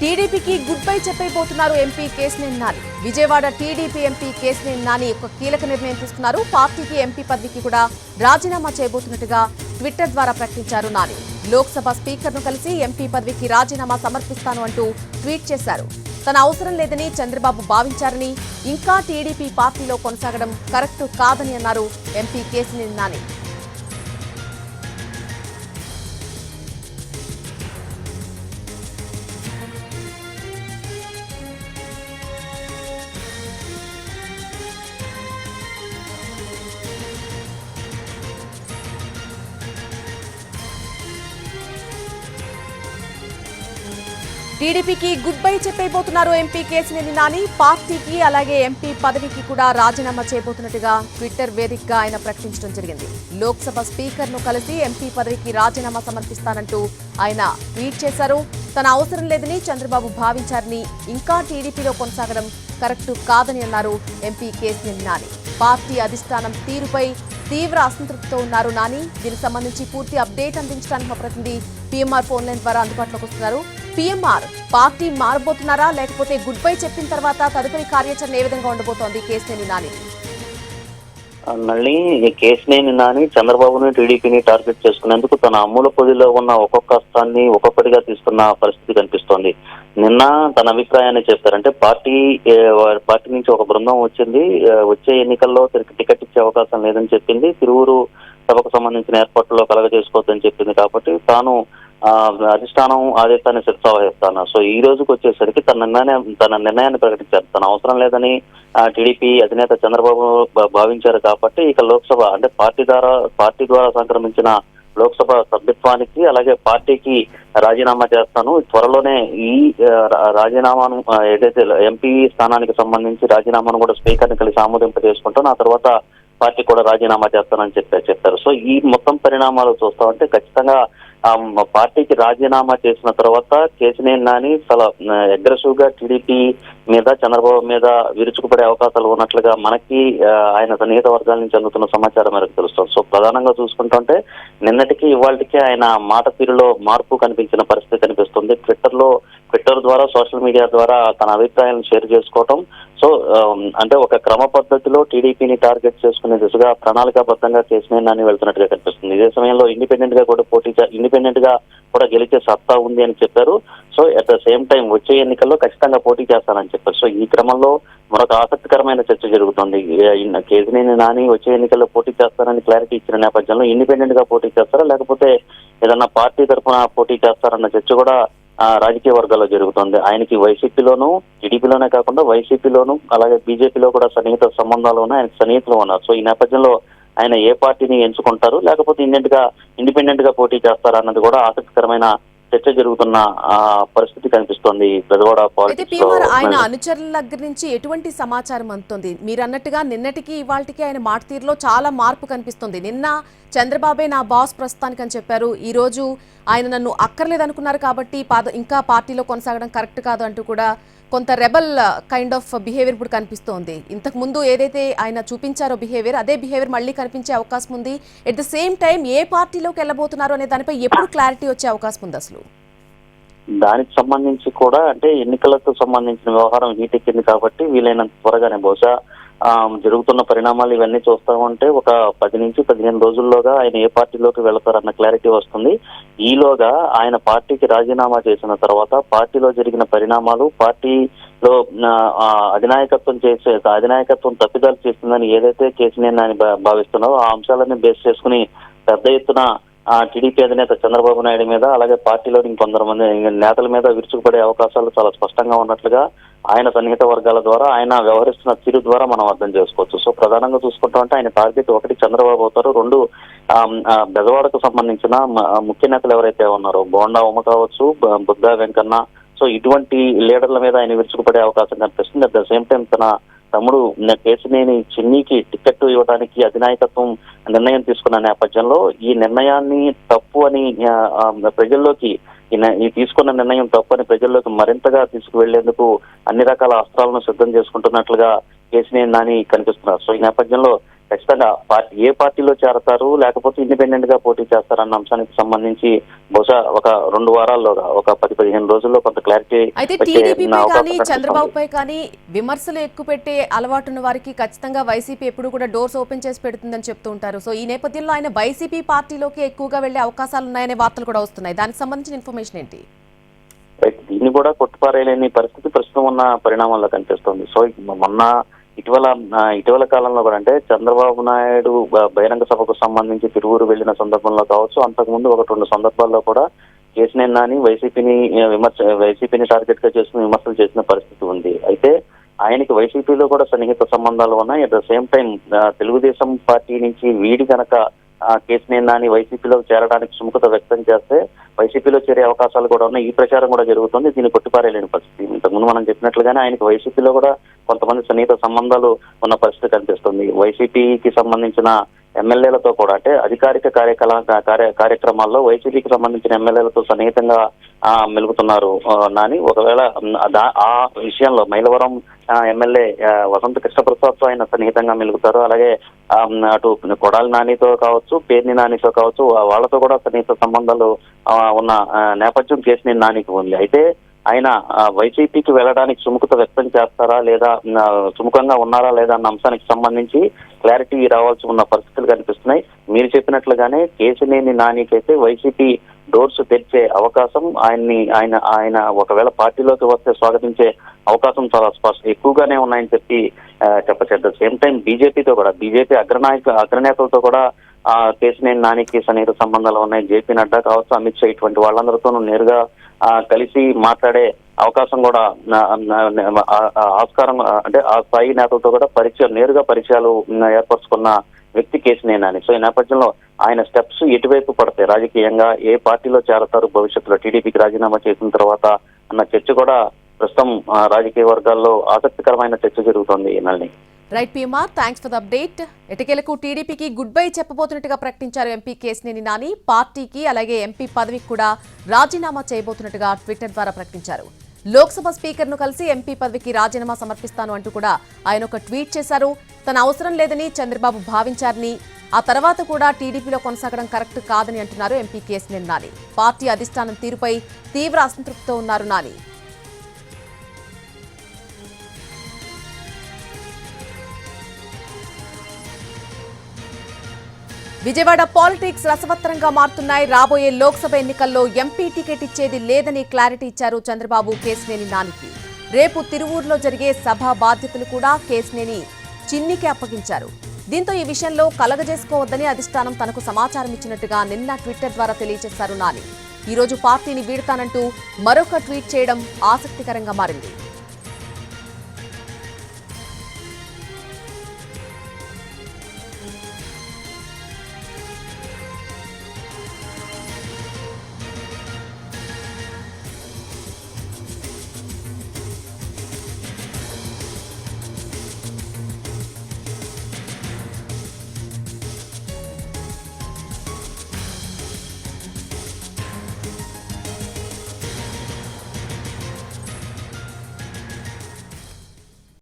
టీడీపీకి good bye చెప్పైపోతున్నారు MP Kesineni Nani. Vijayawada TDP MP Kesineni Nani ఒక కీలక నిర్ణయం తీసుకున్నారు. పార్టీకి ఎంపీ పదవికి కూడా రాజీనామా చేయబోతున్నట్టుగా ట్విట్టర్ ద్వారా ప్రకటించారు నాని. లోక్సభ స్పీకర్ను కలిసి ఎంపీ పదవికి రాజీనామా సమర్పిస్తాను అంటూ ట్వీట్ చేశారు. తన అవసరం లేదని చంద్రబాబు భావించారని ఇంకా టీడీపీ పార్టీలో కొనసాగడం కరెక్ట్ కాదని అన్నారు ఎంపీ కేసినేని నాని. టీడీపీకి గుడ్ బై చెప్పైపోతున్నారు ఎంపీ కేసినేని నాని. పార్టీకి అలాగే ఎంపీ పదవికి కూడా రాజీనామా చేయబోతున్నట్టుగా ట్విట్టర్ వేదికగా ఆయన ప్రకటించడం జరిగింది. లోక్సభ స్పీకర్ను కలిసి ఎంపీ పదవికి రాజీనామా సమర్పిస్తానంటూ ఆయన ట్వీట్ చేశారు. తన అవసరం లేదని చంద్రబాబు భావించారని ఇంకా టీడీపీలో కొనసాగడం కరెక్ట్ కాదని అన్నారు ఎంపీ కేసినేని నాని. పార్టీ అధిష్టానం తీరుపై తీవ్ర అసంతృప్తితో ఉన్నారు నాని. దీనికి సంబంధించి పూర్తి అప్డేట్ అందించడానికి మా ప్రతినిధి పీఎంఆర్ ఫోన్ లైన్ ద్వారా అందుబాటులోకి వస్తున్నారు. పీఎంఆర్ పార్టీ మారబోతున్నారా లేకపోతే గుడ్ బై చెప్పిన తర్వాత తదుపరి కార్యాచరణ ఏ విధంగా ఉండబోతోంది? కేసినేని నాని మళ్ళీ ఈ నాని చంద్రబాబుని టీడీపీని టార్గెట్ చేసుకునేందుకు తన అమ్ముల పొదిలో ఉన్న ఒక్కొక్క అస్త్రాన్ని ఒక్కొక్కటిగా తీసుకున్న పరిస్థితి కనిపిస్తోంది. నిన్న తన అభిప్రాయాన్ని చెప్పారంటే పార్టీ పార్టీ నుంచి ఒక బృందం వచ్చింది వచ్చే ఎన్నికల్లో టికెట్ ఇచ్చే అవకాశం లేదని చెప్పింది తిరువురు సభకు సంబంధించిన ఏర్పాట్లలో కలగ చేసుకోవద్దని చెప్పింది కాబట్టి తాను అధిష్టానం ఆదేశాన్ని శిరసావహిస్తాను సో ఈ రోజుకి వచ్చేసరికి తన నిర్ణయాన్ని తన నిర్ణయాన్ని ప్రకటించారు. తన అవసరం లేదని టీడీపీ అధినేత చంద్రబాబు భావించారు కాబట్టి ఇక లోక్సభ అంటే పార్టీ ద్వారా పార్టీ ద్వారా సంక్రమించిన లోక్సభ సభ్యత్వానికి అలాగే పార్టీకి రాజీనామా చేస్తాను. త్వరలోనే ఈ రా- రాజీనామాను ఏదైతే ఎంపీ స్థానానికి సంబంధించి రాజీనామాను కూడా స్పీకర్ని కలిసి ఆమోదింప చేసుకుంటాను. ఆ తర్వాత పార్టీ కూడా రాజీనామా చేస్తానని చెప్పారు చెప్పారు. సో ఈ మొత్తం పరిణామాలు చూస్తామంటే ఖచ్చితంగా పార్టీకి రాజీనామా చేసిన తర్వాత కేసినేని నాని చాలా అగ్రెసివ్గా టీడీపీ మీద చంద్రబాబు మీద విరుచుకుపడే అవకాశాలు ఉన్నట్లుగా మనకి ఆయన సన్నిహిత వర్గాల నుంచి అందుతున్న సమాచారం మేరకు తెలుస్తుంది. సో ప్రధానంగా చూసుకుంటుంటే నిన్నటికి ఇవాళకి ఆయన మాట తీరులో మార్పు కనిపించిన పరిస్థితి కనిపిస్తుంది ట్విట్టర్లో ట్విట్టర్ ద్వారా సోషల్ మీడియా ద్వారా తన అభిప్రాయాలను షేర్ చేసుకోవటం. సో అంటే ఒక క్రమ పద్ధతిలో టీడీపీని టార్గెట్ చేసుకునే దిశగా ప్రణాళికాబద్ధంగా కేసీఆర్ నాని వెళ్తున్నట్టుగా కనిపిస్తుంది. ఇదే సమయంలో ఇండిపెండెంట్గా కూడా పోటీ ఇండిపెండెంట్గా కూడా గెలిచే సత్తా ఉంది అని చెప్పారు. So at the same time వచ్చే ఎన్నికల్లో ఖచ్చితంగా పోటీ చేస్తానని చెప్పారు. సో ఈ క్రమంలో మరొక ఆసక్తికరమైన చర్చ జరుగుతుంది. కేసినేని నాని వచ్చే ఎన్నికల్లో పోటీ చేస్తారని క్లారిటీ ఇచ్చిన నేపథ్యంలో ఇండిపెండెంట్గా పోటీ చేస్తారా? లేకపోతే ఏదన్నా పార్టీ తరఫున పోటీ చేస్తారన్న చర్చ కూడా రాజకీయ వర్గాల్లో జరుగుతుంది. ఆయనకి వైసీపీలోను టీడీపీలోనే కాకుండా వైసీపీలోను అలాగే బీజేపీలో కూడా సన్నిహిత సంబంధాలు ఉన్నాయి. ఆయన సన్నిహితులు ఉన్నారు. సో ఈ నేపథ్యంలో ఆయన ఏ పార్టీని ఎంచుకుంటారు? లేకపోతే ఇండియెంట్గా ఇండిపెండెంట్గా పోటీ చేస్తారా అన్నది కూడా ఆసక్తికరమైన చర్చ జరుగుతున్న పరిస్థితి కనిపిస్తోంది పెదవాడ ఆయన అనుచరుల దగ్గర నుంచి ఎటువంటి సమాచారం అందుతుంది? మీరు అన్నట్టుగా నిన్నటికి ఇవాళకి ఆయన మాట తీరులో చాలా మార్పు కనిపిస్తుంది. నిన్న చంద్రబాబే నా బాస్ ప్రస్తుతానికి అని చెప్పారు. ఈ రోజు ఆయన నన్ను అక్కర్లేదనుకున్నారు కాబట్టి పాద ఇంకా పార్టీలో కొనసాగడం కరెక్ట్ కాదు అంటూ కూడా కొంత రెబల్ కైండ్ ఆఫ్ బిహేవియర్ ఇప్పుడు కనిపిస్తోంది. ఇంతకు ముందు ఏదైతే ఆయన చూపించారో బిహేవియర్ అదే బిహేవియర్ మళ్ళీ కనిపించే అవకాశం ఉంది. ఎట్ ద సేమ్ టైం ఏ పార్టీలోకి వెళ్ళబోతున్నారు అనే దానిపై ఎప్పుడు క్లారిటీ వచ్చే అవకాశం ఉంది అసలు? దానికి సంబంధించి కూడా అంటే ఎన్నికలకు సంబంధించిన వ్యవహారం హీట్ ఎక్కింది కాబట్టి వీలైనంత త్వరగానే బహుశా జరుగుతున్న పరిణామాలు ఇవన్నీ చూస్తా ఉంటే ఒక పది నుంచి పదిహేను రోజుల్లోగా ఆయన ఏ పార్టీలోకి వెళతారన్న క్లారిటీ వస్తుంది. ఈలోగా ఆయన పార్టీకి రాజీనామా చేసిన తర్వాత పార్టీలో జరిగిన పరిణామాలు పార్టీలో అధినాయకత్వం చేసే అధినాయకత్వం తప్పిదాలు చేస్తుందని ఏదైతే కేసినేని అని భా- భావిస్తున్నారో ఆ అంశాలన్నీ బేస్ చేసుకుని పెద్ద ఎత్తున టీడీపీ అధినేత చంద్రబాబు నాయుడు మీద అలాగే పార్టీలోని ఇంకొందరు మంది నేతల మీద విరుచుకుపడే అవకాశాలు చాలా స్పష్టంగా ఉన్నట్లుగా ఆయన సన్నిహిత వర్గాల ద్వారా ఆయన వ్యవహరిస్తున్న తీరు ద్వారా మనం అర్థం చేసుకోవచ్చు. సో ప్రధానంగా చూసుకుంటాం అంటే ఆయన టార్గెట్ ఒకటి చంద్రబాబు అవుతారు. రెండు ఆ, బెజవాడకు సంబంధించిన ముఖ్య నేతలు ఎవరైతే ఉన్నారో బోండా ఉమ కావచ్చు బ- బుద్ధా వెంకన్న సో ఇటువంటి లీడర్ల మీద ఆయన విరుచుకుపడే అవకాశం కనిపిస్తుంది. అట్ ద సేమ్ టైం తన తమ్ముడు న- చిన్నీకి చిన్నికి టికెట్ ఇవ్వడానికి అధినాయకత్వం నిర్ణయం తీసుకున్న నేపథ్యంలో ఈ నిర్ణయాన్ని తప్పు అని ప్రజల్లోకి ఈ తీసుకున్న నిర్ణయం తప్పు అని ప్రజల్లోకి మరింతగా తీసుకువెళ్ళేందుకు అన్ని రకాల అస్త్రాలను సిద్ధం చేసుకుంటున్నట్లుగా కేసినేని నాని కనిపిస్తున్నారు. సో ఈ నేపథ్యంలో ఖచ్చితంగా పార్టీ ఏ పార్టీలో చేరతారు లేకపోతే ఇండిపెండెంట్గా పోటీ చేస్తారన్న అంశానికి సంబంధించి బహుశా ఒక రెండు వారాల్లోగా ఒక పది పదిహేను రోజుల్లో కొంత క్లారిటీ అయితే టీడీపీపై అవకాశం కానీ. చంద్రబాబుపై కానీ విమర్శలు ఎక్కువ పెట్టే అలవాటున్న వారికి ఖచ్చితంగా వైసీపీ ఎప్పుడు కూడా డోర్స్ ఓపెన్ చేసి పెడుతుందని చెప్తూ ఉంటారు సో ఈ నేపథ్యంలో ఆయన వైసీపీ పార్టీలోకి ఎక్కువగా వెళ్ళే అవకాశాలు ఉన్నాయనే వార్తలు కూడా వస్తున్నాయి దానికి సంబంధించిన ఇన్ఫర్మేషన్ ఏంటి. దీన్ని కూడా కొట్టుపారేయలేని పరిస్థితి ప్రస్తుతం ఉన్న పరిణామాల్లో కనిపిస్తుంది సో మొన్న ఇటీవల ఇటీవల కాలంలో కూడా అంటే చంద్రబాబు నాయుడు బహిరంగ సభకు సంబంధించి తిరువురు వెళ్ళిన సందర్భంలో కావచ్చు అంతకుముందు ఒకటి రెండు సందర్భాల్లో కూడా కేసినేని నాని వైసీపీని విమర్శ వైసీపీని టార్గెట్గా చేసుకుని విమర్శలు చేసిన పరిస్థితి ఉంది. అయితే ఆయనకి వైసీపీలో కూడా సన్నిహిత సంబంధాలు ఉన్నాయి. At the same time Telugu Desam party నుంచి వీడి కనుక ఆ, నాని వైసీపీలో చేరడానికి సుముఖత వ్యక్తం చేస్తే వైసీపీలో చేరే అవకాశాలు కూడా ఉన్నాయి. ఈ ప్రచారం కూడా జరుగుతుంది. దీన్ని కొట్టిపారేయలేని పరిస్థితి. ఇంతకుముందు మనం చెప్పినట్లుగానే ఆయనకి వైసీపీలో కూడా కొంతమంది సన్నిహిత సంబంధాలు ఉన్న పరిస్థితి కనిపిస్తుంది. వైసీపీకి సంబంధించిన ఎమ్మెల్యేలతో కూడా అంటే అధికారిక కార్యకలా కార్య కార్యక్రమాల్లో వైసీపీకి సంబంధించిన ఎమ్మెల్యేలతో సన్నిహితంగా ఆ, మెలుగుతున్నారు. నాని ఒకవేళ దా- ఆ విషయంలో మైలవరం ఎమ్మెల్యే వసంత కృష్ణప్రసాద్తో ఆయన సన్నిహితంగా మెలుగుతారు. అలాగే అటు కొడాలి నానితో కావచ్చు పేర్ని నానితో కావచ్చు వాళ్ళతో కూడా సన్నిహిత సంబంధాలు ఉన్న నేపథ్యం కేసినేని నానికి ఉంది. అయితే ఆయన వైసీపీకి వెళ్ళడానికి సుముఖత వ్యక్తం చేస్తారా లేదా సుముఖంగా ఉన్నారా లేదా అన్న అంశానికి సంబంధించి క్లారిటీ రావాల్సి ఉన్న పరిస్థితులు కనిపిస్తున్నాయి. మీరు చెప్పినట్లుగానే కేసినేని నానికైతే వైసీపీ డోర్స్ తెరిచే అవకాశం ఆయన్ని ఆయన ఆయన ఒకవేళ పార్టీలోకి వస్తే స్వాగతించే అవకాశం చాలా స్పష్ట ఎక్కువగానే ఉన్నాయని చెప్పి చెప్పచ్చు. అట్ ద సేమ్ టైం బీజేపీతో కూడా బీజేపీ అగ్రనాయక అగ్రనేతలతో కూడా ఆ కేసినేని నానికి సన్నిహిత సంబంధాలు ఉన్నాయి. జేపీ నడ్డా కావచ్చు అమిత్ షా ఇటువంటి వాళ్ళందరితోనూ నేరుగా కలిసి మాట్లాడే అవకాశం కూడా ఆస్కారం అంటే ఆ స్థాయి నేతలతో కూడా పరిచయం నేరుగా పరిచయాలు ఏర్పరచుకున్న వ్యక్తి కేసినేని నాని సో ఈ నేపథ్యంలో ఆయన స్టెప్స్ ఎటువైపు పడతాయి. రాజకీయంగా ఏ పార్టీలో చేరతారు భవిష్యత్తులో టీడీపీకి రాజీనామా చేసిన తర్వాత అన్న చర్చ కూడా ప్రస్తుతం రాజకీయ వర్గాల్లో ఆసక్తికరమైన చర్చ జరుగుతోంది నల్ని. Right PMR thanks for the update ఎటకేలకు టీడీపీకి గుడ్ బై చెప్పబోతున్నట్టుగా ప్రకటించారు ఎంపీ కేసినేని నాని. పార్టీకి అలాగే ఎంపీ పదవికి కూడా రాజీనామా చేయబోతున్నట్టుగా ట్విట్టర్ ద్వారా ప్రకటించారు. లోక్సభ స్పీకర్ను కలిసి ఎంపీ పదవికి రాజీనామా సమర్పిస్తాను అంటూ కూడా ఆయన ఒక ట్వీట్ చేశారు. తన అవసరం లేదని చంద్రబాబు భావించారని ఆ తర్వాత కూడా టీడీపీలో కొనసాగడం కరెక్ట్ కాదని అంటున్నారు ఎంపీ కేసినేని నాని. పార్టీ అధిష్టానం తీరుపై తీవ్ర అసంతృప్తితో ఉన్నారు నాని. విజయవాడ పాలిటిక్స్ రసవత్తరంగా మారుతున్నాయి. రాబోయే లోక్సభ ఎన్నికల్లో ఎంపీ టికెట్ ఇచ్చేది లేదని క్లారిటీ ఇచ్చారు చంద్రబాబు కేసినేని నానికి. రేపు తిరువూరులో జరిగే సభ బాధ్యతలు కూడా కేసినేని చిన్నికి అప్పగించారు. దీంతో ఈ విషయంలో కలగజేసుకోవద్దని అధిష్టానం తనకు సమాచారం ఇచ్చినట్టుగా నిన్న ట్విట్టర్ ద్వారా తెలియజేశారు నాని. ఈ రోజు పార్టీని వీడతానంటూ మరొక ట్వీట్ చేయడం ఆసక్తికరంగా మారింది.